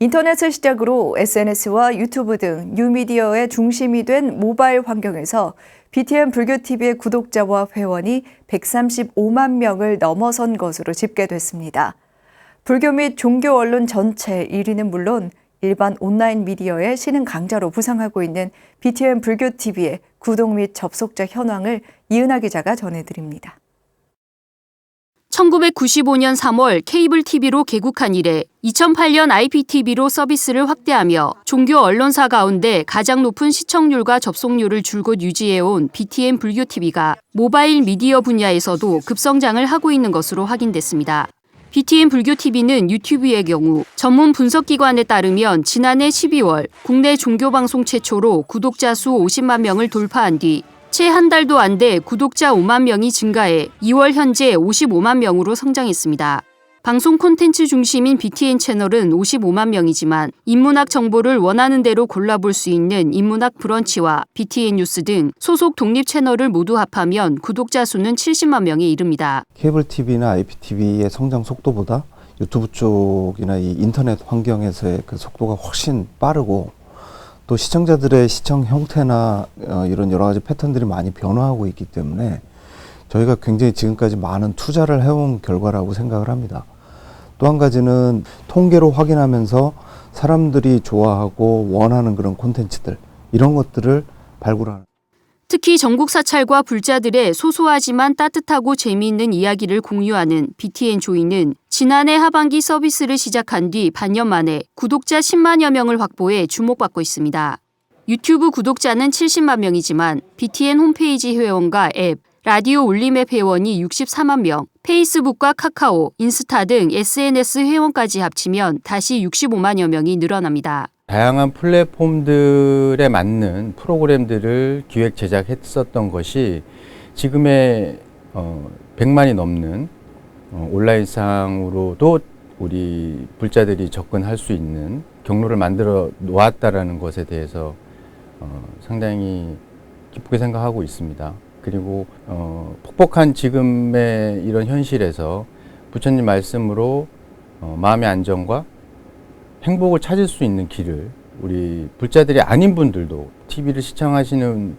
인터넷을 시작으로 SNS와 유튜브 등 뉴미디어의 중심이 된 모바일 환경에서 BTN 불교TV의 구독자와 회원이 135만 명을 넘어선 것으로 집계됐습니다. 불교 및 종교 언론 전체 1위는 물론 일반 온라인 미디어의 신흥 강자로 부상하고 있는 BTN 불교TV의 구독 및 접속자 현황을 이은하 기자가 전해드립니다. 1995년 3월 케이블 TV로 개국한 이래 2008년 IPTV로 서비스를 확대하며 종교 언론사 가운데 가장 높은 시청률과 접속률을 줄곧 유지해온 BTN 불교 TV가 모바일 미디어 분야에서도 급성장을 하고 있는 것으로 확인됐습니다. BTN 불교 TV는 유튜브의 경우 전문 분석기관에 따르면 지난해 12월 국내 종교 방송 최초로 구독자 수 50만 명을 돌파한 뒤 채 한 달도 안 돼 구독자 5만 명이 증가해 2월 현재 55만 명으로 성장했습니다. 방송 콘텐츠 중심인 BTN 채널은 55만 명이지만 인문학 정보를 원하는 대로 골라볼 수 있는 인문학 브런치와 BTN 뉴스 등 소속 독립 채널을 모두 합하면 구독자 수는 70만 명에 이릅니다. 케이블 TV나 IPTV의 성장 속도보다 유튜브 쪽이나 이 인터넷 환경에서의 그 속도가 훨씬 빠르고 또 시청자들의 시청 형태나 어, 이런 여러 가지 패턴들이 많이 변화하고 있기 때문에 저희가 굉장히 지금까지 많은 투자를 해온 결과라고 생각을 합니다. 또 한 가지는 통계로 확인하면서 사람들이 좋아하고 원하는 그런 콘텐츠들 이런 것들을 발굴하는 특히 전국 사찰과 불자들의 소소하지만 따뜻하고 재미있는 이야기를 공유하는 BTN 조이는 지난해 하반기 서비스를 시작한 뒤 반년 만에 구독자 10만여 명을 확보해 주목받고 있습니다. 유튜브 구독자는 70만 명이지만 BTN 홈페이지 회원과 앱, 라디오 울림앱 회원이 64만 명, 페이스북과 카카오, 인스타 등 SNS 회원까지 합치면 다시 65만여 명이 늘어납니다. 다양한 플랫폼들에 맞는 프로그램들을 기획 제작했었던 것이 지금의 어, 100만이 넘는 어, 온라인상으로도 우리 불자들이 접근할 수 있는 경로를 만들어 놓았다라는 것에 대해서 어, 상당히 기쁘게 생각하고 있습니다. 그리고 어, 폭복한 지금의 이런 현실에서 부처님 말씀으로 어, 마음의 안정과 행복을 찾을 수 있는 길을 우리 불자들이 아닌 분들도 TV를 시청하시는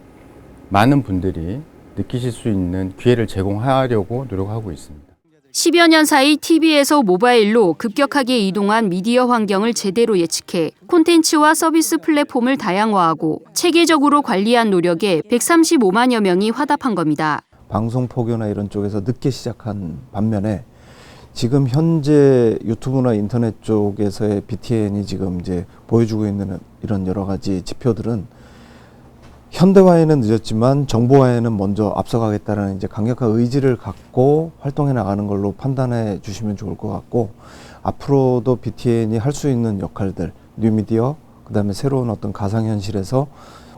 많은 분들이 느끼실 수 있는 기회를 제공하려고 노력하고 있습니다. 10여 년 사이 TV에서 모바일로 급격하게 이동한 미디어 환경을 제대로 예측해 콘텐츠와 서비스 플랫폼을 다양화하고 체계적으로 관리한 노력에 135만여 명이 화답한 겁니다. 방송 포교나 이런 쪽에서 늦게 시작한 반면에 지금 현재 유튜브나 인터넷 쪽에서의 BTN이 지금 이제 보여주고 있는 이런 여러 가지 지표들은 현대화에는 늦었지만 정보화에는 먼저 앞서가겠다라는 이제 강력한 의지를 갖고 활동해 나가는 걸로 판단해 주시면 좋을 것 같고 앞으로도 BTN이 할 수 있는 역할들 뉴미디어 그다음에 새로운 어떤 가상현실에서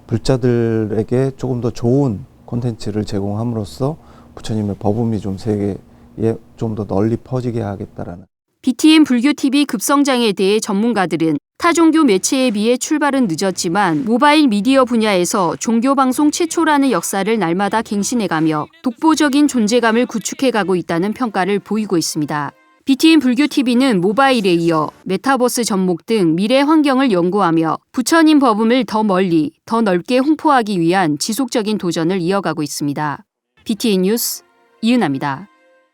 불자들에게 조금 더 좋은 콘텐츠를 제공함으로써 부처님의 법음이 좀 세계 에좀더 널리 퍼지게 하겠다라는 BTN 불교 TV 급성장에 대해 전문가들은 타 종교 매체에 비해 출발은 늦었지만 모바일 미디어 분야에서 종교 방송 최초라는 역사를 날마다 갱신해가며 독보적인 존재감을 구축해가고 있다는 평가를 보이고 있습니다. BTN 불교 TV는 모바일에 이어 메타버스 접목 등 미래 환경을 연구하며 부처님 법음을 더 멀리, 더 넓게 홍보하기 위한 지속적인 도전을 이어가고 있습니다. BTN 뉴스 이은아입니다.